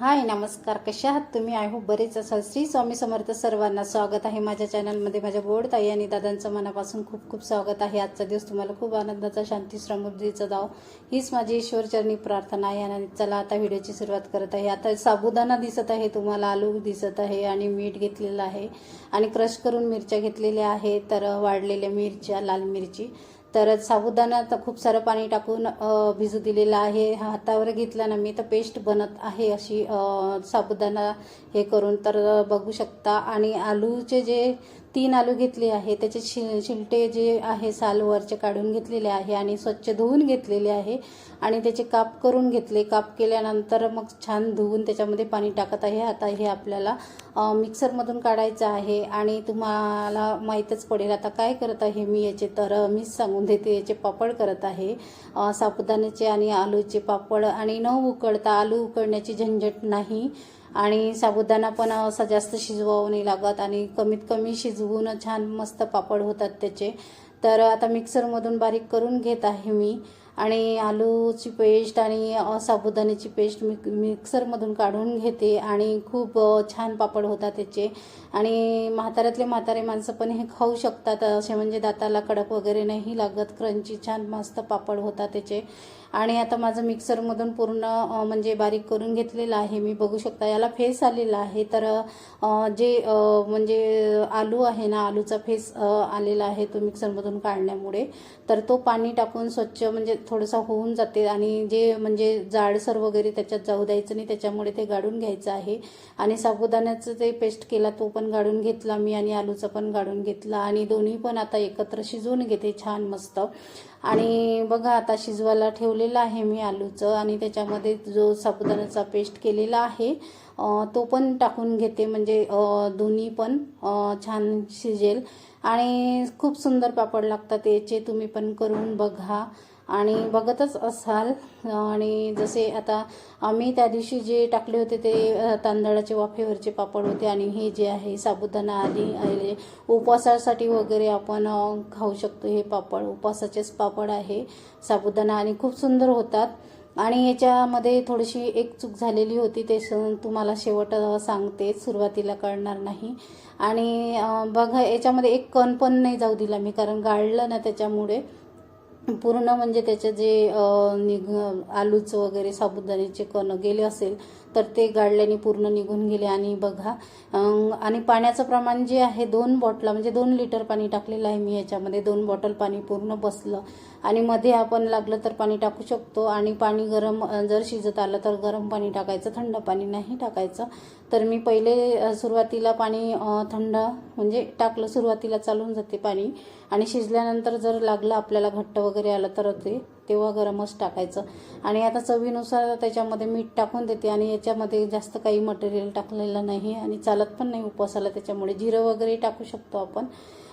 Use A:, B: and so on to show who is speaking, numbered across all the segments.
A: हाय नमस्कार. कशा आहात तुम्ही? आय होप बरेच असाल. श्री स्वामी समर्थ सर्वांना स्वागत आहे माझ्या चॅनलमध्ये. माझ्या गोड ताई आणि दादांचं मनापासून खूप खूप स्वागत आहे. आजचा दिवस तुम्हाला खूप आनंदाचा शांती समृद्धीचा जाव. हीच माझी ईश्वरचरणी प्रार्थना आहे आणि चला आता व्हिडिओची सुरुवात करत आहे. आता साबुदाणा दिसत आहे तुम्हाला आलू दिसत आहे आणि मीठ घेतलेलं आहे. आणि क्रश करून मिरच्या घेतलेल्या आहे तर वाढलेल्या मिरच्या लाल मिरची. तर साबुदाणा तर खूप सारं पाणी टाकून भिजू दिलेलं आहे. हातावर घेतला ना मी तर पेस्ट बनत आहे अशी साबुदाणा हे करून. तर बघू शकता. आणि आलूचे जे तीन आलू घेतले आहे. त्याचे शि शिलटे जे आहे सालवरचे काढून घेतलेले आहे आणि स्वच्छ धुवून घेतलेले आहे. आणि त्याचे काप करून घेतले. काप केल्यानंतर मग छान धुवून त्याच्यामध्ये पाणी टाकत आहे. आता हे आपल्याला मिक्सरमधून काढायचं आहे. आणि तुम्हाला माहीतच पडेल आता काय करत आहे मी याचे. तर मीच सांगून देते. याचे पापड करत आहे. साबुदाण्याचे आणि आलूचे पापड. आणि न उकळता आलू उकळण्याची झंझट नाही. आणि साबुदाणा पण असा जास्त शिजवावं नाही लागत आणि कमीत कमी शिजवून छान मस्त पापड होतात त्याचे. तर आता मिक्सरमधून बारीक करून घेत आहे मी. आणि आलूची पेस्ट आणि साबुदाण्याची पेस्ट मिक मिक्सरमधून काढून घेते आणि खूप छान पापड होतात त्याचे. आणि म्हाताऱ्यातले म्हातारे माणसं पण हे खाऊ शकतात असे म्हणजे दाताला कडक वगैरे नाही लागत. क्रंची छान मस्त पापड होतात त्याचे. आणि आता माझं मिक्सरमधून पूर्ण म्हणजे बारीक करून घेतलेलं आहे मी. बघू शकता याला फेस आलेला आहे. तर जे म्हणजे आलू आहे ना आलूचा फेस आलेला आहे तो मिक्सरमधून काढण्यामुळे. तर तो पाणी टाकून स्वच्छ म्हणजे थोडंसं होऊन जाते आणि जे म्हणजे जाडसर वगैरे त्याच्यात जाऊ द्यायचं नाही त्याच्यामुळे ते गाडून घ्यायचं आहे. आणि साबुदाण्याचं ते पेस्ट केला तो पण गाडून घेतला मी आणि आलूचा पण गाडून घेतला आणि दोन्ही पण आता एकत्र शिजवून घेते छान मस्त. आणि बघा आता शिजवायला ठेवलेलं आहे मी आलूचं आणि त्याच्यामध्ये जो साबुदाण्याचा पेस्ट केलेला आहे तो पण टाकून घेते म्हणजे दोन्ही पण छान शिजेल. आणि खूप सुंदर पापड लागतात याचे तुम्ही पण करून बघा. आणि बघतच असाल. आणि जसे आता आम्ही त्या दिवशी जे टाकले होते ते तांदळाचे वाफेवरचे पापड होते आणि हे जे आहे साबुदाणा आली आले उपवासासाठी वगैरे आपण खाऊ शकतो हे पापड. उपवासाचेच पापड आहे साबुदाणा आणि खूप सुंदर होतात. आणि याच्यामध्ये थोडीशी एक चूक झालेली होती ते तुम्हाला शेवट सांगते सुरुवातीला कळणार नाही. आणि बघा याच्यामध्ये एक कण पण नाही जाऊ दिला मी कारण गाळलं ना त्याच्यामुळे. पूर्ण म्हणजे त्याचे जे निघ आलूचं वगैरे साबुदाण्याचे कण गेले असेल तर ते गाळल्याने पूर्ण निघून गेले. आणि बघा आणि पाण्याचं प्रमाण जे आहे दोन बॉटला म्हणजे दोन लिटर पाणी टाकलेलं आहे मी याच्यामध्ये. दोन बॉटल पाणी पूर्ण बसलं. आणि मध्ये आपण लागलं तर पाणी टाकू शकतो. आणि पाणी गरम जर शिजत आलं तर गरम पाणी टाकायचं. थंड पाणी नाही टाकायचं. तर मी पहिले सुरुवातीला पाणी थंड म्हणजे टाकलं. सुरुवातीला चालून जाते पाणी. आणि शिजल्यानंतर जर लागलं आपल्याला घट्ट वगैरे आलं तर ते तेव्हा गरमच टाकायचं. आणि आता चवीनुसार त्याच्यामध्ये मीठ टाकून देते आणि याच्यामध्ये जास्त काही मटेरियल टाकलेलं नाही आणि चालत पण नाही उपवासाला त्याच्यामुळे जिरं वगैरे टाकू शकतो आपण.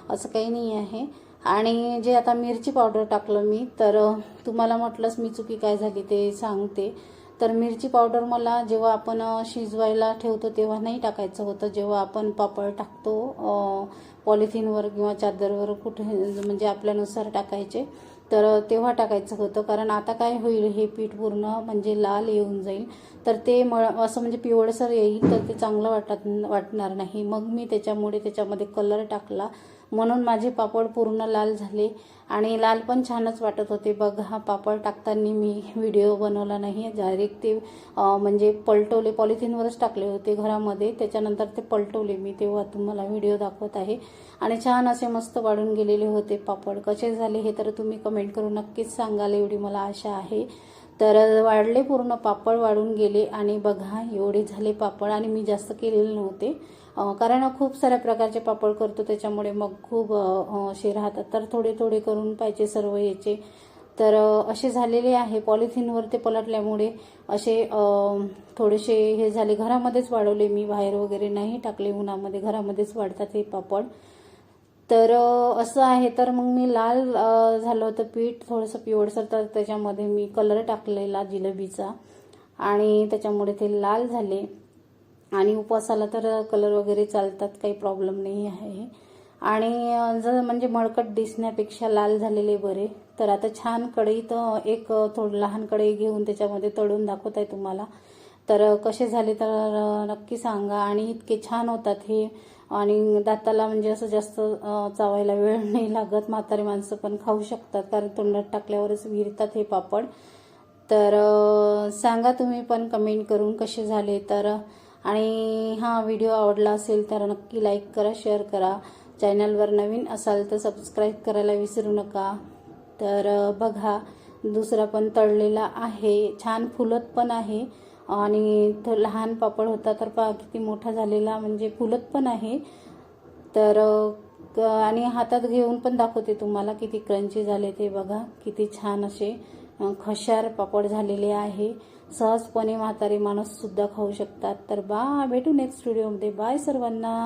A: असं काही नाही आहे. आणि जे आता मिरची पावडर टाकलं मी तर तुम्हाला म्हटलंच मी चुकी काय झाली ते सांगते. तर मिरची पावडर मला जेव्हा आपण शिजवायला ठेवतो तेव्हा नाही टाकायचं होतं. जेव्हा आपण पापड टाकतो पॉलिथिनवर किंवा चादरवर कुठे म्हणजे आपल्यानुसार टाकायचे तर तेव्हा टाकायचं होतं. कारण आता काय होईल हे पीठ पूर्ण म्हणजे लाल येऊन जाईल. तर ते मळ असं म्हणजे पिवळसर येईल तर ते चांगलं वाटत वाटणार नाही. मग मी त्याच्यामुळे त्याच्यामध्ये कलर टाकला. म्हणून माझे पापड पूर्ण लाल झाले आणि लाल पण छानच वाटत होते. बघा हा पापड टाकताना मी व्हिडिओ बनवला नाही. डायरेक्ट ते म्हणजे पलटवले पॉलिथिनवरच टाकले होते घरामध्ये. त्याच्यानंतर ते पलटवले मी. तेव्हा तुम्हाला व्हिडिओ दाखवत आहे. आणि छान असे मस्त वाढून गेलेले होते पापड. कसे झाले हे तर तुम्ही कमेंट करून नक्कीच सांगाल एवढी मला आशा आहे. तर वाढले पूर्ण पापड वाढून गेले. आणि बघा एवढे झाले पापड. आणि मी जास्त केलेले नव्हते. कारण खूप साऱ्या प्रकारचे पापड करतो त्याच्यामुळे मग खूप असे राहतात. तर थोडे थोडे करून पाहिजे सर्व याचे. तर असे झालेले आहे. पॉलिथिनवर ते पलटल्यामुळे असे थोडेसे हे झाले. घरामध्येच वाढवले मी. बाहेर वगैरे नाही टाकले. उन्हामध्ये घरामध्येच वाढतात हे पापड. तर असं आहे. तर मग मी लाल झालं होतं पीठ. थोडंसं पिवळसर तर त्याच्यामध्ये मी कलर टाकलेला जिलेबीचा. आणि त्याच्यामुळे ते लाल झाले. आणि उपवासाला तर कलर वगैरे चालतात काही प्रॉब्लेम नाही आहे. आणि जर म्हणजे मळकट दिसण्यापेक्षा लाल झालेले बरे. तर आता छान कढईत एक थोडं लहान कढई घेऊन त्याच्यामध्ये तळून दाखवत आहे तुम्हाला. तर कसे झाले तर नक्की सांगा. आणि इतके छान होतात हे. आणि दाताला म्हणजे असं जास्त चावायला वेळ नाही लागत. म्हातारे माणसं पण खाऊ शकतात कारण तोंडात टाकल्यावरच विरतात हे पापड. तर सांगा तुम्ही पण कमेंट करून कसे झाले. तर आणि हा व्हिडिओ आवडला असेल तर नक्की लाईक करा शेअर करा. चॅनलवर नवीन असाल तर सबस्क्राईब करायला विसरू नका. तर बघा दुसरा पण तळलेला आहे. छान फुलत पण आहे. आणि तो लहान पापड होता तर पा किती मोठा झालेला म्हणजे फुलत पण आहे. तर क- आणि हातात घेऊन पण दाखवते तुम्हाला किती क्रंची झाले ते बघा किती छान असे खशार पापड झालेले आहे. सहजपणे म्हातारे माणूस सुद्धा खाऊ शकतात. तर बा भेटू नेक्स्ट व्हिडिओमध्ये बाय सर्वांना.